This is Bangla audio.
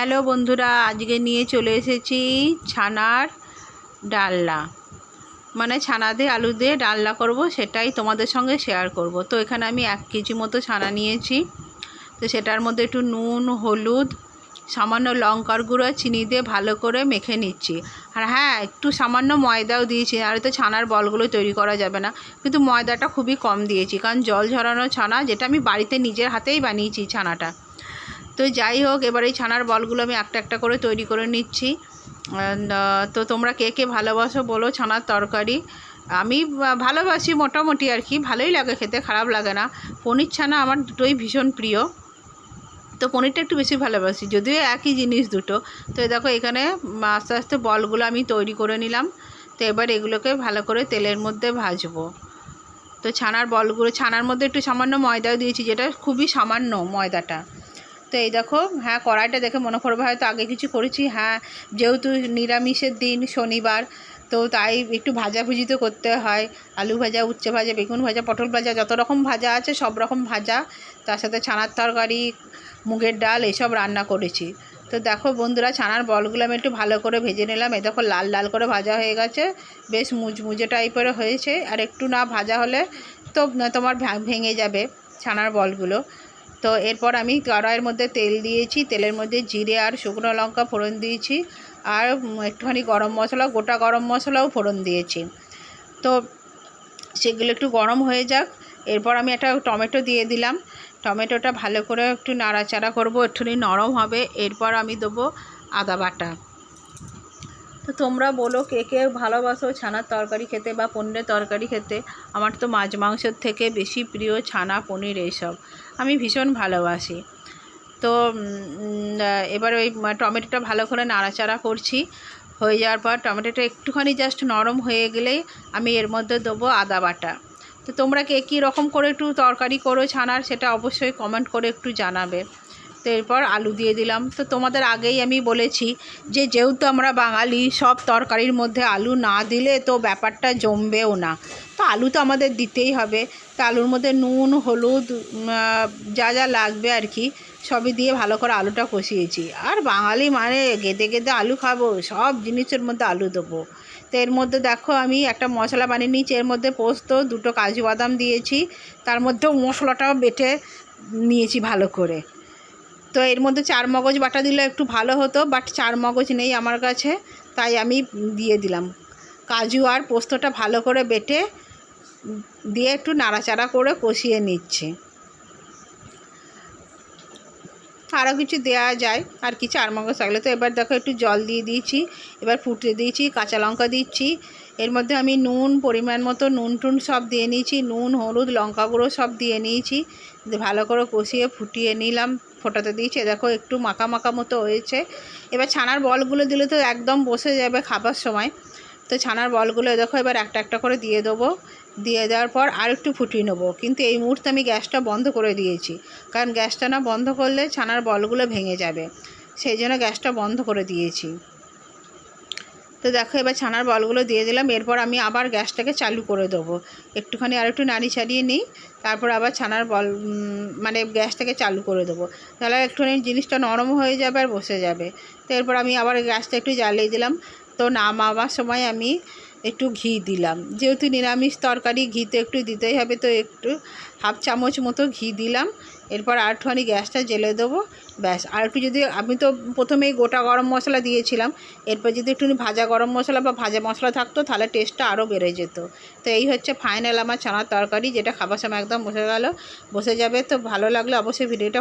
হ্যালো বন্ধুরা, আজকে নিয়ে চলে এসেছি ছানার ডালনা। মানে ছানা দিয়ে আলু দিয়ে ডালনা করব, সেটাই তোমাদের সঙ্গে শেয়ার করব। তো এখানে আমি এক কেজি মতো ছানা নিয়েছি। তো সেটার মধ্যে একটু নুন, হলুদ, সামান্য লঙ্কার গুঁড়ো, চিনি দিয়ে ভালো করে মেখে নিচ্ছি। আর হ্যাঁ একটু সামান্য ময়দাও দিয়েছি আর তো ছানার বলগুলো তৈরি করা যাবে না। কিন্তু ময়দাটা খুবই কম দিয়েছি, কারণ জল ঝরানো ছানা, যেটা আমি বাড়িতে নিজের হাতেই বানিয়েছি ছানাটা। তো যাই হোক, এবার এই ছানার বলগুলো আমি একটা একটা করে তৈরি করে নিচ্ছি। তো তোমরা কে কে ভালোবাসো বলো ছানার তরকারি। আমি ভালোবাসি মোটামুটি আর কি, ভালোই লাগে খেতে, খারাপ লাগে না। পনির ছানা আমার দুটোই ভীষণ প্রিয়। তো পনিরটা একটু বেশি ভালোবাসি, যদিও একই জিনিস দুটো। তো দেখো এখানে আস্তে আস্তে বলগুলো আমি তৈরি করে নিলাম। তো এবার এগুলোকে ভালো করে তেলের মধ্যে ভাজবো। তো ছানার বলগুলো, ছানার মধ্যে একটু সামান্য ময়দাও দিয়েছি, যেটা খুবই সামান্য ময়দাটা। তো এই দেখো হ্যাঁ কড়াইটা দেখে মনে করবে হয়তো আগে কিছু করেছি। হ্যাঁ যেহেতু নিরামিষের দিন শনিবার, তো তাই একটু ভাজাভুজি তো করতে হয়। আলু ভাজা, উচ্ছে ভাজা, বেগুন ভাজা, পটল ভাজা, যত রকম ভাজা আছে, সব রকম ভাজা। তার সাথে ছানার তরকারি, মুগের ডাল, এসব রান্না করেছি। তো দেখো বন্ধুরা, ছানার বলগুলো আমি একটু ভালো করে ভেজে নিলাম। এই দেখো লাল লাল করে ভাজা হয়ে গেছে। বেশ মুচমুচে টাইপের হয়েছে। আর একটু না ভাজা হলে তো তোমার ভেঙে যাবে ছানার বলগুলো। তো এরপর আমি কড়াইয়ের মধ্যে তেল দিয়েছি। তেলের মধ্যে জিরে আর শুকনো লঙ্কা ফোড়ন দিয়েছি আর একটুখানি গরম মশলা, গোটা গরম মশলাও ফোড়ন দিয়েছি। তো সেগুলো একটু গরম হয়ে যাক। এরপর আমি একটা টমেটো দিয়ে দিলাম। টমেটোটা ভালো করে একটু নাড়াচাড়া করব, একটুখানি নরম হবে। এরপর আমি দেবো আদা বাটা। তো তোমরা বলো কে কে ভালোবাসো ছানার তরকারি খেতে বা পনিরের তরকারি খেতে? আমার তো মাছ মাংসের থেকে বেশি প্রিয় ছানা, পনির এইসব। আমি ভীষণ ভালোবাসি। তো এবার ওই টমেটোটা ভালো করে নাড়াচাড়া করছি। হয়ে যাওয়ার পর টমেটোটা একটুখানি জাস্ট নরম হয়ে গেলেই আমি এর মধ্যে দেবো আদা বাটা। তো তোমরা কে কী রকম করে একটু তরকারি করো ছানার সেটা অবশ্যই কমেন্ট করে একটু জানাবে। তো এরপর আলু দিয়ে দিলাম। তো তোমাদের আগেই আমি বলেছি যে, যেহেতু আমরা বাঙালি, সব তরকারির মধ্যে আলু না দিলে তো ব্যাপারটা জমবেও না। তো আলু তো আমাদের দিতেই হবে। তো আলুর মধ্যে নুন, হলুদ যা যা লাগবে আর কি, সবই দিয়ে ভালো করে আলুটা কষিয়েছি। আর বাঙালি মানে গেদে গেদে আলু খাব, সব জিনিসের মধ্যে আলু দেবো। তো এর মধ্যে দেখো আমি একটা মশলা বানিয়ে নিয়েছি। এর মধ্যে পোস্ত, দুটো কাজু বাদাম দিয়েছি। তার মধ্যেও মশলাটাও বেটে নিয়েছি ভালো করে। তো এর মধ্যে চার মগজ বাটা দিলে একটু ভালো হতো বাট চার মগজ নেই আমার কাছে, তাই আমি দিয়ে দিলাম। কাজু আর পোস্তটা ভালো করে বেটে, দিয়ে একটু নাড়াচাড়া করে কষিয়ে নিচ্ছি। আরও কিছু দেওয়া যায়, আর কি চার মগজ থাকলে তো এবার দেখো একটু জল দিয়ে দিয়েছি, এবার ফুটতে দিয়েছি, কাঁচা লঙ্কা দিচ্ছি। এর মধ্যে আমি নুন, পরিমাণ মতো নুন টুন সব দিয়ে নিয়েছি, নুন, হলুদ, লঙ্কা গুঁড়ো সব দিয়ে নিয়েছি। ভালো করে কষিয়ে ফুটিয়ে নিলাম। ফোটাতে দিয়েছি। দেখো, একটু মাখা মাখা মতো হয়েছে। এবার ছানার বলগুলো দিলে তো একদম বসে যাবে খাবার সময়। তো ছানার বলগুলো দেখো, এবার একটা একটা করে দিয়ে দেবো। দিয়ে দেওয়ার পর আর একটু ফুটিয়ে নেব। কিন্তু এই মুহূর্তে আমি গ্যাসটা বন্ধ করে দিয়েছি। কারণ গ্যাসটা না বন্ধ করলে ছানার বলগুলো ভেঙে যাবে। সেই জন্য গ্যাসটা বন্ধ করে দিয়েছি। তো দেখো, এবার ছানার বলগুলো দিয়ে দিলাম। এরপর আমি আবার গ্যাসটাকে চালু করে দেবো। একটুখানি আর একটু নাড়ি ছাড়িয়ে নিই, তারপর আবার ছানার বল মানে গ্যাসটাকে চালু করে দেবো। তাহলে একটুখানি জিনিসটা নরম হয়ে যাবে আর বসে যাবে। তো এরপর আমি আবার গ্যাসটা একটু জ্বালিয়ে দিলাম। তো নামাবার সময় আমি একটু ঘি দিলাম। যেহেতু নিরামিষ তরকারি, ঘি তো একটু দিতেই হবে, তো একটু হাফ চামচ মতো ঘি দিলাম। এরপর আর একটুখানি গ্যাসটা জ্বেলে দেবো, ব্যাস। আর একটু যদি, আমি তো প্রথমেই গোটা গরম মশলা দিয়েছিলাম, এরপর যদি একটু ভাজা গরম মশলা বা ভাজা মশলা থাকতো, তাহলে টেস্টটা আরও বেড়ে যেত। তো এই হচ্ছে ফাইনাল আমার ছানার তরকারি, যেটা খাবার সময় একদম বসে গেল। বসে যাবে তো ভালো লাগলে অবশ্যই ভিডিওটা